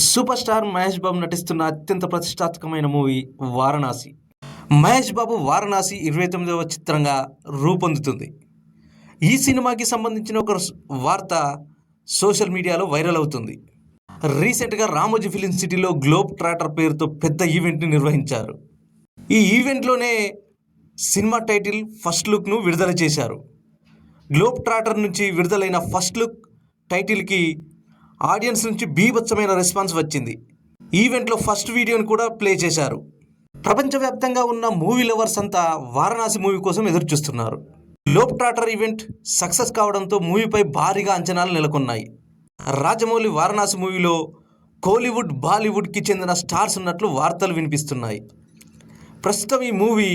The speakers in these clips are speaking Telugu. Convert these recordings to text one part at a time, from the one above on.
సూపర్ స్టార్ మహేష్ బాబు నటిస్తున్న అత్యంత ప్రతిష్టాత్మకమైన మూవీ వారణాసి. మహేష్ బాబు వారణాసి ఇరవై తొమ్మిదవ చిత్రంగా రూపొందుతుంది. ఈ సినిమాకి సంబంధించిన ఒక వార్త సోషల్ మీడియాలో వైరల్ అవుతుంది. రీసెంట్గా రామోజీ ఫిలిం సిటీలో గ్లోబ్ ట్రాటర్ పేరుతో పెద్ద ఈవెంట్ని నిర్వహించారు. ఈ ఈవెంట్లోనే సినిమా టైటిల్ ఫస్ట్ లుక్ను విడుదల చేశారు. గ్లోబ్ ట్రాటర్ నుంచి విడుదలైన ఫస్ట్ లుక్ టైటిల్కి ఆడియన్స్ నుంచి బీభత్సమైన రెస్పాన్స్ వచ్చింది. ఈవెంట్లో ఫస్ట్ వీడియోని కూడా ప్లే చేశారు. ప్రపంచవ్యాప్తంగా ఉన్న మూవీ లవర్స్ అంతా వారణాసి మూవీ కోసం ఎదురు చూస్తున్నారు గ్లోబ్ ట్రాటర్ ఈవెంట్ సక్సెస్ కావడంతో మూవీపై భారీగా అంచనాలు నెలకొన్నాయి. రాజమౌళి వారణాసి మూవీలో కోలీవుడ్ బాలీవుడ్కి చెందిన స్టార్స్ ఉన్నట్లు వార్తలు వినిపిస్తున్నాయి. ప్రస్తుతం ఈ మూవీ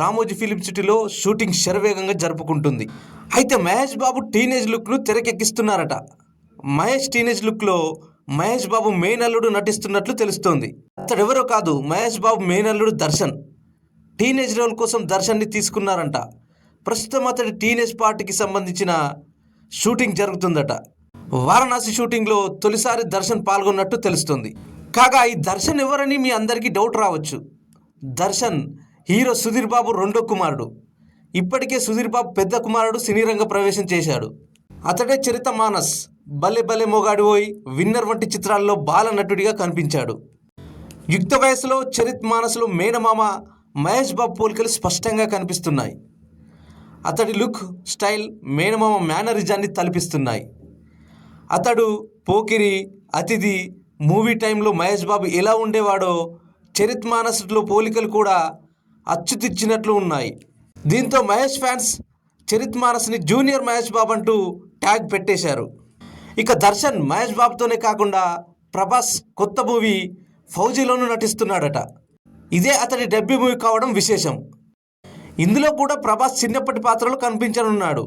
రామోజీ ఫిలిం సిటీలో షూటింగ్ శరవేగంగా జరుపుకుంటుంది. అయితే మహేష్ బాబు టీనేజ్ లుక్ను తెరకెక్కిస్తున్నారట. మహేష్ టీనేజ్ లుక్లో మహేష్ బాబు మేనల్లుడు నటిస్తున్నట్లు తెలుస్తోంది. అతడెవరో కాదు మహేష్ బాబు మేనల్లుడు దర్శన్. టీనేజ్ రోల్ కోసం దర్శన్ని తీసుకున్నారంట. ప్రస్తుతం అతడి టీనేజ్ పార్టీకి సంబంధించిన షూటింగ్ జరుగుతుందట. వారణాసి షూటింగ్లో తొలిసారి దర్శన్ పాల్గొన్నట్టు తెలుస్తుంది. కాగా ఈ దర్శన్ ఎవరని మీ అందరికీ డౌట్ రావచ్చు. దర్శన్ హీరో సుధీర్ బాబు రెండో కుమారుడు. ఇప్పటికే సుధీర్ బాబు పెద్ద కుమారుడు సినీ రంగ ప్రవేశం చేశాడు. అతడే చరిత మానస్. భలే భలే మొగాడు పోయి విన్నర్ వంటి చిత్రాల్లో బాల నటుడిగా కనిపించాడు. యుక్త వయసులో చరిత్ మానస్లో మేనమామ మహేష్ బాబు పోలికలు స్పష్టంగా కనిపిస్తున్నాయి. అతడి లుక్ స్టైల్ మేనమామ మేనరిజాన్ని తలపిస్తున్నాయి. అతడు పోకిరి అతిథి మూవీ టైంలో మహేష్ బాబు ఎలా ఉండేవాడో చరిత్ మానసులో పోలికలు కూడా అచ్చుతిచ్చినట్లు ఉన్నాయి. దీంతో మహేష్ ఫ్యాన్స్ చరిత్ మానస్ని జూనియర్ మహేష్ బాబు అంటూ ట్యాగ్ పెట్టేశారు. ఇక దర్శన్ మహేష్ బాబుతోనే కాకుండా ప్రభాస్ కొత్త మూవీ ఫౌజీలోనూ నటిస్తున్నాడట. ఇదే అతడి డెబ్యూ మూవీ కావడం విశేషం. ఇందులో కూడా ప్రభాస్ చిన్నప్పటి పాత్రలో కనిపించనున్నాడు.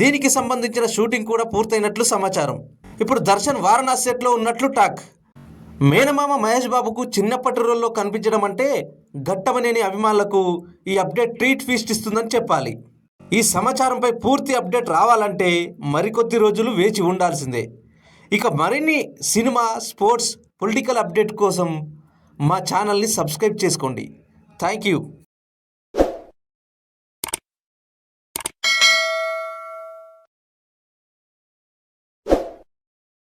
దీనికి సంబంధించిన షూటింగ్ కూడా పూర్తయినట్లు సమాచారం. ఇప్పుడు దర్శన్ వారణాసి సెట్లో ఉన్నట్లు టాక్. మేనమామ మహేష్ బాబుకు చిన్నప్పటి రోల్లో కనిపించడం అంటే ఘట్టమనేని అభిమానులకు ఈ అప్డేట్ ట్రీట్ ఫీస్ట్ ఇస్తుందని చెప్పాలి. ఈ సమాచారంపై పూర్తి అప్డేట్ రావాలంటే మరికొద్ది రోజులు వేచి ఉండాల్సిందే. ఇక మరిన్ని సినిమా స్పోర్ట్స్ పొలిటికల్ అప్డేట్ కోసం మా ఛానల్ని సబ్స్క్రైబ్ చేసుకోండి. Thank you.